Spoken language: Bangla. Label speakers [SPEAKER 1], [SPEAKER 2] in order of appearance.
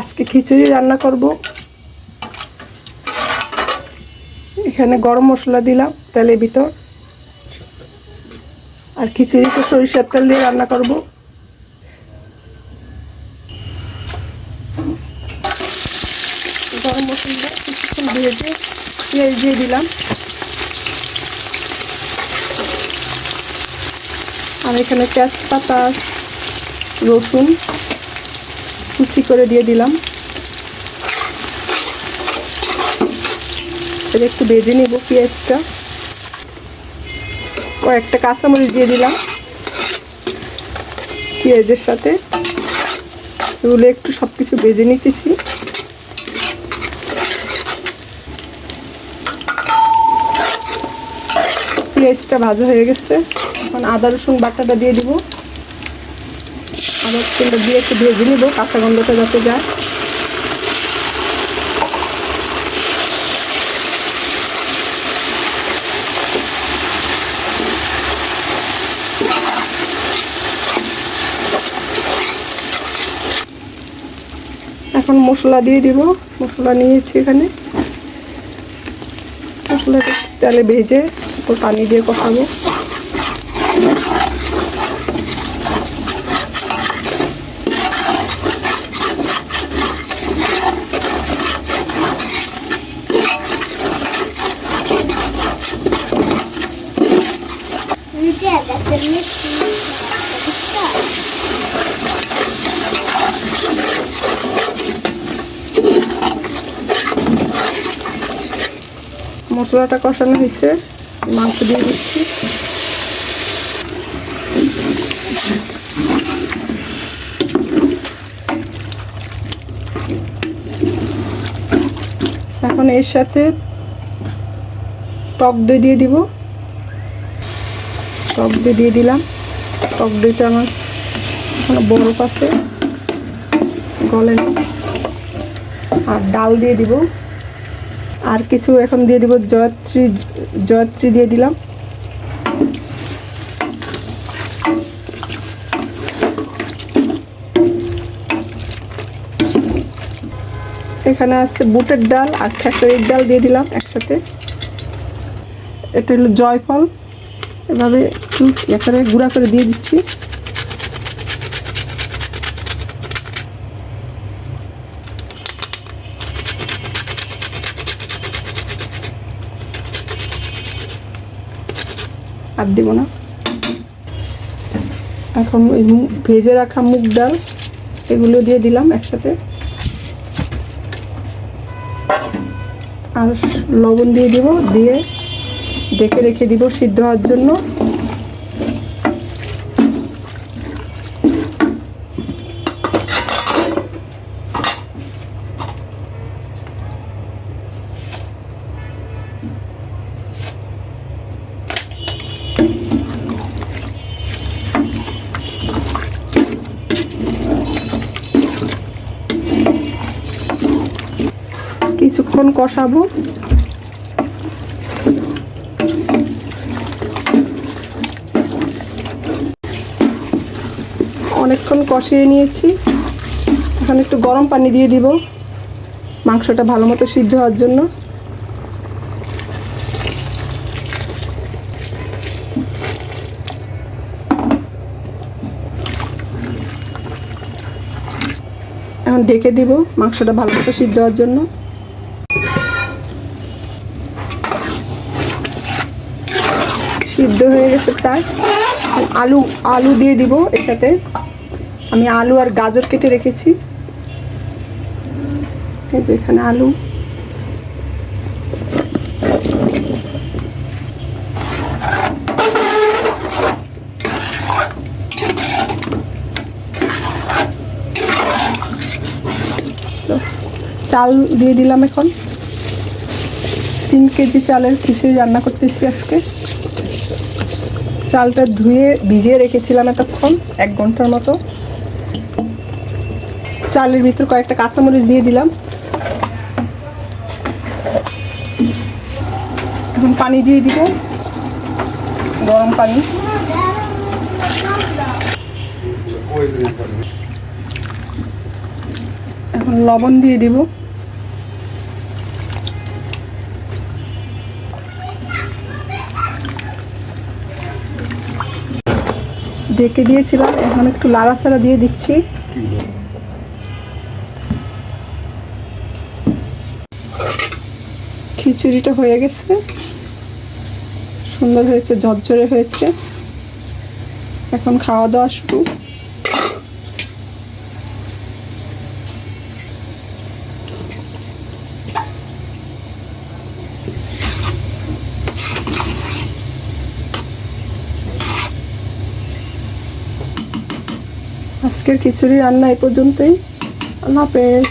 [SPEAKER 1] আজকে খিচুড়ি রান্না করব। এখানে গরম মশলা দিলাম তেলের ভিতর। আর খিচুড়িতে সরিষার তেল দিয়ে রান্না করব। গরম মশলা কিছুক্ষণ ভেজে পেঁয়াজ দিয়ে দিলাম। আর এখানে তেজপাতা, রসুন কুচি করে দিয়ে দিলাম। এটা একটু ভেজে নেব পেঁয়াজটা। কয়েকটা কাঁচামরিচ দিয়ে দিলাম পেঁয়াজের সাথে। এগুলো একটু সব কিছু ভেজে নিতেছি। পেঁয়াজটা ভাজা হয়ে গেছে। এখন আদা রসুন বাটাটা দিয়ে দিব। রসুনটা দিয়ে একটু ভেজে নিব, কাঁচা গন্ধটা যাতে যায়। এখন মশলা দিয়ে দিব, মশলা নিয়েছি এখানে। মশলাটা তেলে ভেজে পানি দিয়ে কষাবো। মশলাটা কষানো হয়েছে, মাংস দিয়ে দিচ্ছি। এখন এর সাথে টক দই দিয়ে দিব। টক দই দিয়ে দিলাম। টক দইটা আমার এখনও বরফ আছে, গলে আর ডাল দিয়ে দিব। আর কিছু এখন দিয়ে দিব জয়ত্রী জয়ত্রী দিয়ে দিলাম। এখানে আছে বুটের ডাল আর খেসারির ডাল দিয়ে দিলাম একসাথে। এটা হলো জয়ফল। এভাবে একটু এখানে গুঁড়া করে দিয়ে দিচ্ছি। আর দিব না। এখন ভেজে রাখা মুগ ডাল, এগুলো দিয়ে দিলাম একসাথে। আর লবণ দিয়ে দিব, দিয়ে ডেকে রেখে দিব সিদ্ধ হওয়ার জন্য। কিছুক্ষণ কষাবো। অনেকক্ষণ কষিয়ে নিয়েছি। এখন একটু গরম পানি দিয়ে দিব। মাংসটা ভালো মতো সিদ্ধ হওয়ার জন্য। এখন ঢেকে দিব মাংসটা ভালো মতো সিদ্ধ হওয়ার জন্য। সিদ্ধ হয়ে গেছে প্রায়। আলু আলু দিয়ে দিব সাথে আমি আলু আর গাজর কেটে রেখেছি। এই যে এখানে আলু। চাল দিয়ে দিলাম এখন। তিন কেজি চালের খিচুড়ি রান্না করতেছি আজকে। চালটা ধুয়ে ভিজিয়ে রেখেছিলাম এতক্ষণ, এক ঘণ্টার মতো। চালের ভিতর কয়েকটা কাঁচামরিচ দিয়ে দিলাম। এখন পানি দিয়ে দিব, গরম পানি। এখন লবণ দিয়ে দিব। ডেকে দিয়েছিলাম, এখন একটু লাড়াচাড়া দিয়ে দিচ্ছি। খিচুড়িটা হয়ে গেছে। সুন্দর হয়েছে, ঝরঝরে হয়েছে। এখন খাওয়া দাওয়া শুরু। আজকের খিচুড়ি রান্না এই পর্যন্তই। আল্লাহ হাফেজ।